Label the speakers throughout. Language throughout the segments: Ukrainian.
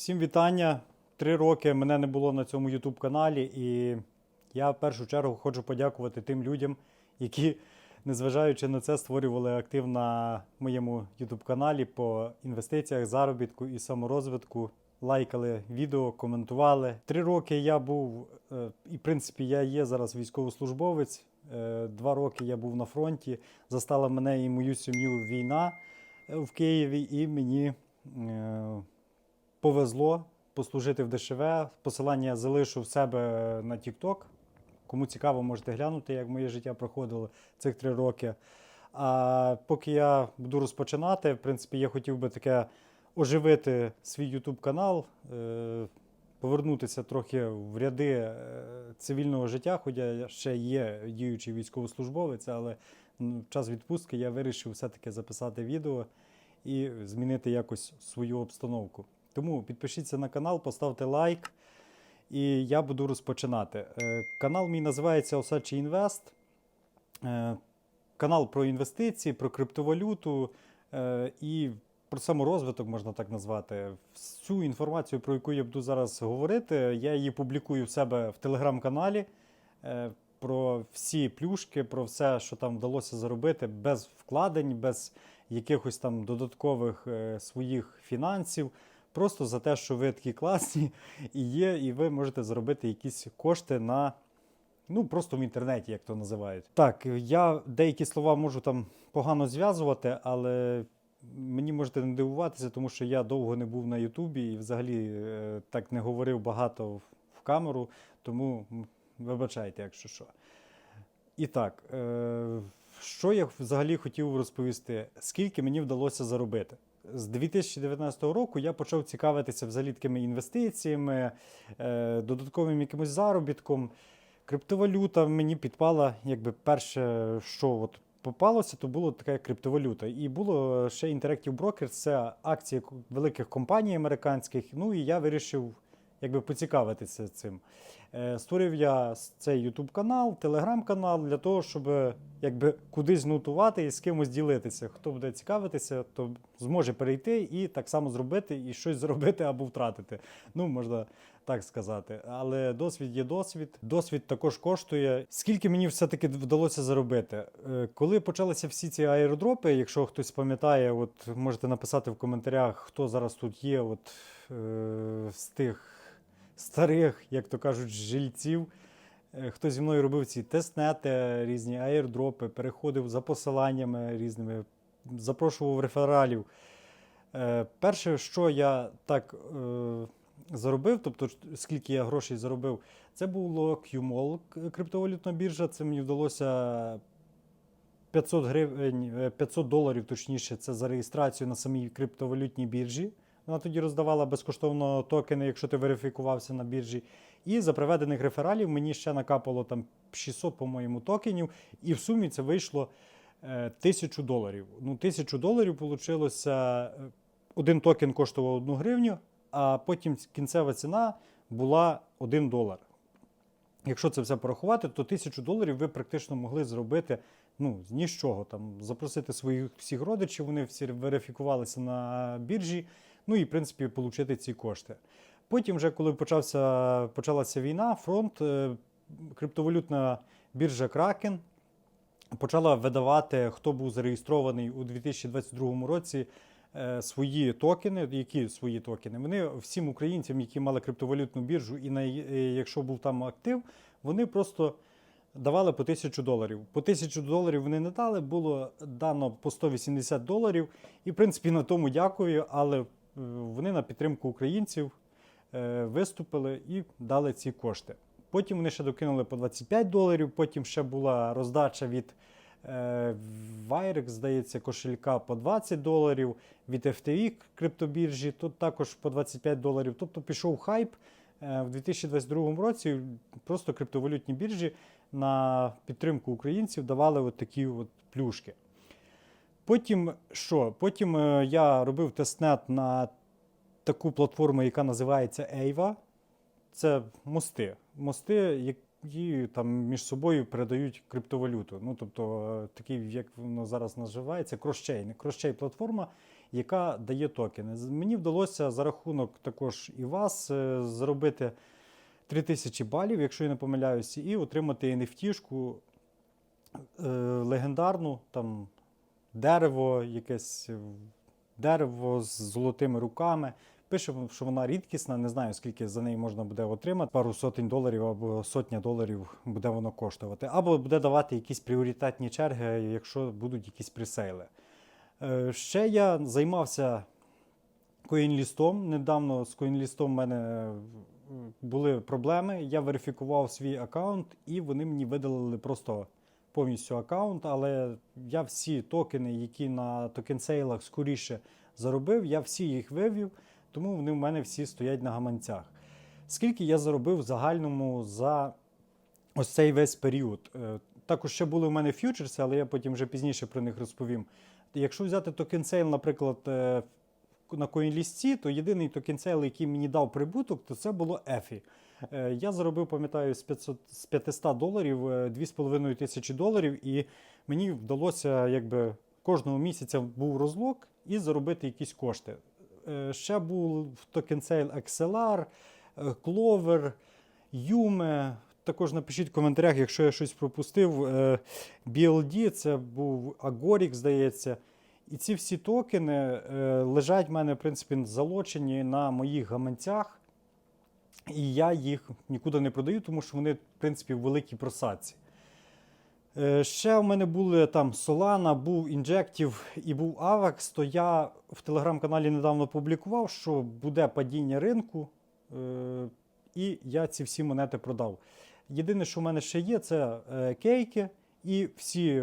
Speaker 1: Всім вітання. Три роки мене не було на цьому YouTube каналі, і я в першу чергу хочу подякувати тим людям, які, незважаючи на це, створювали актив на моєму YouTube каналі по інвестиціях, заробітку і саморозвитку. Лайкали відео, коментували. Три роки я був, е, і в принципі я є зараз військовослужбовець. Е, Два роки я був на фронті. Застала мене і мою сім'ю війна е, в Києві, і мені повезло послужити в ДШВ. Посилання залишу в себе на TikTok. Кому цікаво, можете глянути, як моє життя проходило цих три роки. А поки я буду розпочинати, в принципі, я хотів би таке оживити свій YouTube канал, е, повернутися трохи в ряди е, цивільного життя, хоча я ще є діючий військовослужбовець, але в час відпустки я вирішив все-таки записати відео і змінити якось свою обстановку. Тому підпишіться на канал, поставте лайк, і я буду розпочинати. Е, Канал мій називається Осадчий Інвест. Е, Канал про інвестиції, про криптовалюту е, і про саморозвиток, можна так назвати. Всю інформацію, про яку я буду зараз говорити, я її публікую в себе в телеграм-каналі. Про всі плюшки, про все, що там вдалося заробити, без вкладень, без якихось там додаткових своїх фінансів. Просто за те, що ви такі класні і є, і ви можете заробити якісь кошти на ну просто в інтернеті, як то називають. Так, я деякі слова можу там погано зв'язувати, але мені можете не дивуватися, тому що я довго не був на Ютубі і взагалі е, так не говорив багато в- камеру, тому вибачайте, якщо що. І так, е, що я взагалі хотів розповісти, скільки мені вдалося заробити. З 2019 року я почав цікавитися взагалі такими інвестиціями, е, додатковим якимось заробітком. Криптовалюта мені підпала, якби перше, що от попалося, то була така криптовалюта. І було ще Interactive Brokers, це акції великих компаній американських. Ну і я вирішив якби поцікавитися цим. Е, Створив я цей YouTube канал, Telegram канал для того, щоб якби кудись нотувати і з кимось ділитися. Хто буде цікавитися, то зможе перейти і так само зробити, і щось зробити або втратити. Ну, можна так сказати. Але досвід є досвід. Досвід також коштує. Скільки мені все-таки вдалося заробити? Е, Коли почалися всі ці аеродропи, якщо хтось пам'ятає, от можете написати в коментарях, хто зараз тут є, от е, з тих старих, як то кажуть, жильців. Е, Хто зі мною робив ці тестнети, різні аірдропи, переходив за посиланнями різними, запрошував рефералів. Е, Перше, що я так е, заробив, тобто скільки я грошей заробив, це було QMOL, криптовалютна біржа. Це мені вдалося 500 гривень, е, 500 доларів, точніше, це за реєстрацію на самій криптовалютній біржі. Вона тоді роздавала безкоштовно токени, якщо ти верифікувався на біржі. І за проведених рефералів мені ще накапало там 600, по-моєму, токенів, і в сумі це вийшло е, 1000 доларів. Ну, 1000 доларів вийшло. Один токен коштував 1 гривню, а потім кінцева ціна була 1 долар. Якщо це все порахувати, то 1000 доларів ви практично могли зробити ну, з ні з чого. Там, запросити своїх всіх родичів, вони всі верифікувалися на біржі, ну і, в принципі, отримати ці кошти. Потім, вже коли почався, почалася війна, фронт, е, криптовалютна біржа Kraken почала видавати, хто був зареєстрований у 2022 році. е, Свої токени, які свої токени, вони всім українцям, які мали криптовалютну біржу, і на, е, якщо був там актив, вони просто давали по 1000 доларів. По 1000 доларів вони не дали, було дано по 180 доларів. І, в принципі, на тому дякую, але вони на підтримку українців е, виступили і дали ці кошти. Потім вони ще докинули по 25 доларів, потім ще була роздача від е, Wirex, здається, кошелька по 20 доларів, від FTV криптобіржі, тут також по 25 доларів. Тобто пішов хайп е, в 2022 році. Просто криптовалютні біржі на підтримку українців давали от такі от плюшки. Потім що? Потім е, я робив тестнет на таку платформу, яка називається Ейва. Це мости. Мости, які там між собою передають криптовалюту. Ну, тобто, е, такий, як воно зараз називається, кросчейн. Кросчейн платформа. яка дає токени. Мені вдалося за рахунок також і вас е, заробити 3000 балів, якщо я не помиляюся, і отримати NFT-шку е, легендарну, там дерево, якесь е, дерево з золотими руками. Пише, що вона рідкісна, не знаю, скільки за неї можна буде отримати. Пару сотень доларів або сотня доларів буде воно коштувати. Або буде давати якісь пріоритетні черги, якщо будуть якісь пресейли. Е, Ще я займався коінлістом. Недавно з коінлістом в мене е, були проблеми. Я верифікував свій аккаунт, і вони мені видалили просто повністю аккаунт. Але я всі токени, які на токенсейлах скоріше заробив, я всі їх вивів, тому вони в мене всі стоять на гаманцях. Скільки я заробив в загальному за ось цей весь період? Е, Також ще були в мене фьючерси, але я потім вже пізніше про них розповім. Якщо взяти токенсейл, наприклад, е, на CoinList, то єдиний токенсейл, який мені дав прибуток, то це було EFI. Е, Я заробив, пам'ятаю, з 500, з 500 доларів е, 2,5 тисячі доларів, і мені вдалося якби кожного місяця був розлог і заробити якісь кошти. Е, Ще був токенсейл XLR, е, Clover, Yume. Також напишіть в коментарях, якщо я щось пропустив. Е, BLD, це був Agoric, здається. І ці всі токени е, лежать в мене, в принципі, залочені на моїх гаманцях. І я їх нікуди не продаю, тому що вони, в принципі, в великій просадці. Е, Ще в мене були там Solana, був Injective і був AVAX, то я в телеграм-каналі недавно публікував, що буде падіння ринку, е, і я ці всі монети продав. Єдине, що в мене ще є, це е, кейки і всі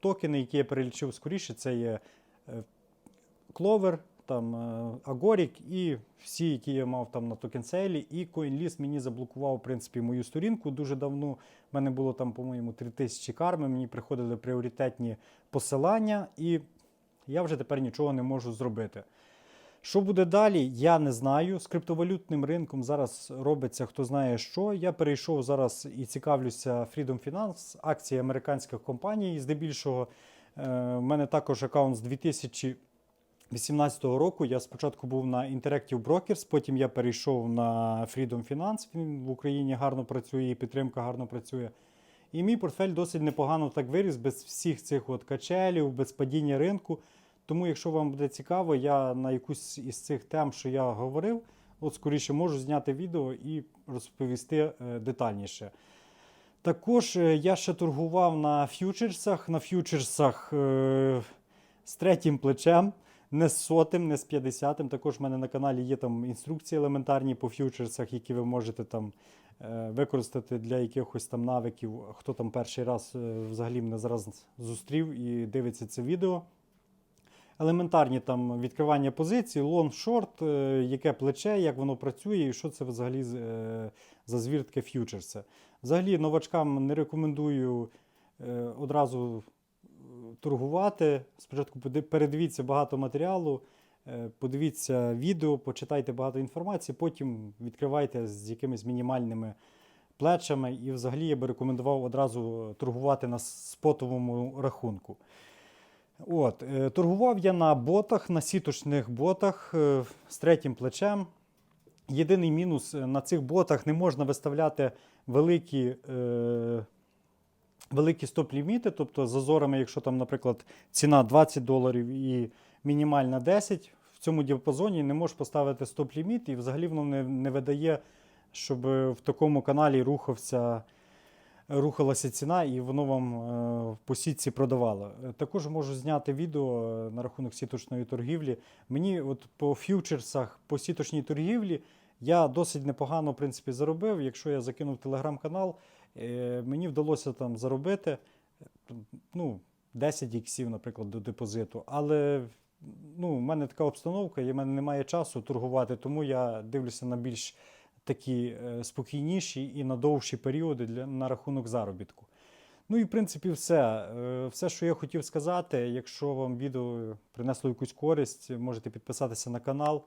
Speaker 1: токени, які я перелічив скоріше, це є Clover, там е, Agoric і всі, які я мав там на токенселі. І CoinList мені заблокував в принципі мою сторінку дуже давно. У мене було там, по-моєму, 3000 карми. Мені приходили пріоритетні посилання, і я вже тепер нічого не можу зробити. Що буде далі, я не знаю. З криптовалютним ринком зараз робиться хто знає що. Я перейшов зараз і цікавлюся Freedom Finance, акції американських компаній. Здебільшого Е, в мене також аккаунт з 2018 року. Я спочатку був на Interactive Brokers, потім я перейшов на Freedom Finance. Він в Україні гарно працює, і підтримка гарно працює. І мій портфель досить непогано так виріс без всіх цих от качелів, без падіння ринку. Тому, якщо вам буде цікаво, я на якусь із цих тем, що я говорив, от скоріше можу зняти відео і розповісти е, детальніше. Також е, я ще торгував на ф'ючерсах. На ф'ючерсах е, з третім плечем, не з сотим, не з п'ятдесятим. Також в мене на каналі є там інструкції елементарні по ф'ючерсах, які ви можете там е, використати для якихось там навиків. Хто там перший раз е, взагалі мене зараз зустрів і дивиться це відео. Елементарні там відкривання позицій, лонг, шорт, е, яке плече, як воно працює, і що це взагалі за звіртки ф'ючерси. Взагалі новачкам не рекомендую одразу торгувати. Спочатку передивіться багато матеріалу, е, подивіться відео, почитайте багато інформації, потім відкривайте з якимись мінімальними плечами. І взагалі я би рекомендував одразу торгувати на спотовому рахунку. От, е, торгував я на ботах, на сіточних ботах е, з третім плечем. Єдиний мінус на цих ботах не можна виставляти великі, великі стоп-ліміти, тобто з зазорами, якщо там, наприклад, ціна 20 доларів і мінімальна 10, в цьому діапазоні не можеш поставити стоп-ліміт, і взагалі воно не, не видає, щоб е, в такому каналі рухався рухалася ціна і воно вам е, по сітці продавало. Е, Також можу зняти відео е, на рахунок сіточної торгівлі. Мені от по ф'ючерсах, по сіточній торгівлі я досить непогано в принципі, заробив. Якщо я закинув телеграм-канал, е, мені вдалося там заробити е, ну, 10 іксів, наприклад, до депозиту. Але ну, в мене така обстановка, і в мене немає часу торгувати, тому я дивлюся на більш такі е, спокійніші і на довші періоди для, на рахунок заробітку. Ну і в принципі все. Е, Все, що я хотів сказати. Якщо вам відео принесло якусь користь, можете підписатися на канал.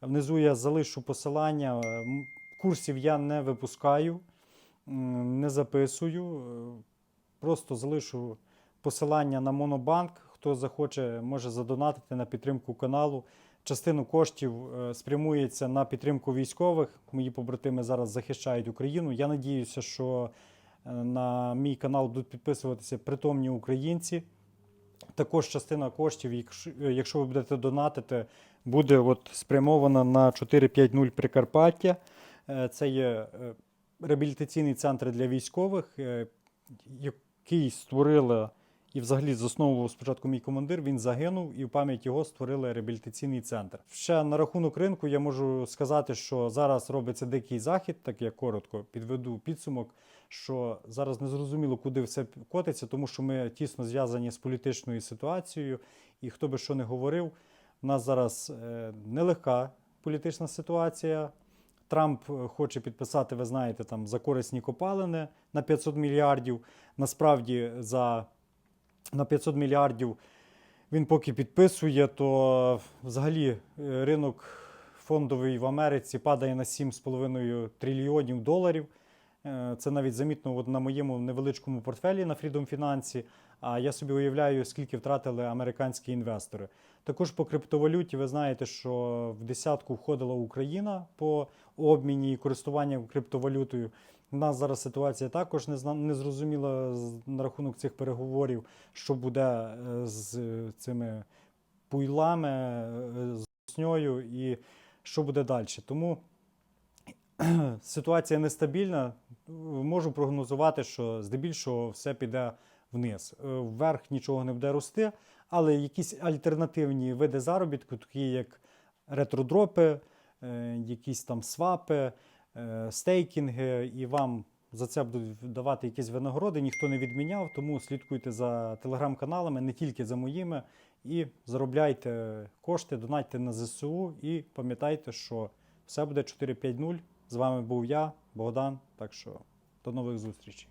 Speaker 1: Внизу я залишу посилання. Е, Курсів я не випускаю, не записую. Е, Просто залишу посилання на Монобанк. Хто захоче, може задонатити на підтримку каналу. Частину коштів е, спрямується на підтримку військових. Мої побратими зараз захищають Україну. Я надіюся, що е, на мій канал будуть підписуватися притомні українці. Також частина коштів, якщо, ви будете донатити, буде от спрямована на 450 Прикарпаття. Це є реабілітаційний центр для військових, е, який створила і взагалі засновував спочатку мій командир. Він загинув, і в пам'ять його створили реабілітаційний центр. Ще на рахунок ринку я можу сказати, що зараз робиться дикий захід, так я коротко підведу підсумок. Що зараз не зрозуміло, куди все котиться, тому що ми тісно зв'язані з політичною ситуацією, і хто би що не говорив, у нас зараз е, нелегка політична ситуація. Трамп е, хоче підписати, ви знаєте, там за корисні копалини на 500 мільярдів. Насправді, за на 500 мільярдів він поки підписує, то взагалі е, ринок фондовий в Америці падає на 7,5 трильйонів доларів. Е, Це навіть замітно от на моєму невеличкому портфелі на Freedom Finance. А я собі уявляю, скільки втратили американські інвестори. Також по криптовалюті ви знаєте, що в десятку входила Україна по обміні і користуванням криптовалютою. У нас зараз ситуація також не, зрозуміла на рахунок цих переговорів, що буде е, з цими пуйлами, е, з роснею і що буде далі. Тому ситуація нестабільна. Можу прогнозувати, що здебільшого все піде вниз. Е, Вверх нічого не буде рости, але якісь альтернативні види заробітку, такі як ретродропи, е, якісь там свапи, е, стейкінги, і вам за це будуть давати якісь винагороди, ніхто не відміняв, тому слідкуйте за телеграм-каналами, не тільки за моїми, і заробляйте кошти, донатьте на ЗСУ і пам'ятайте, що все буде 4-5-0. З вами був я, Богдан. Так що до нових зустрічей.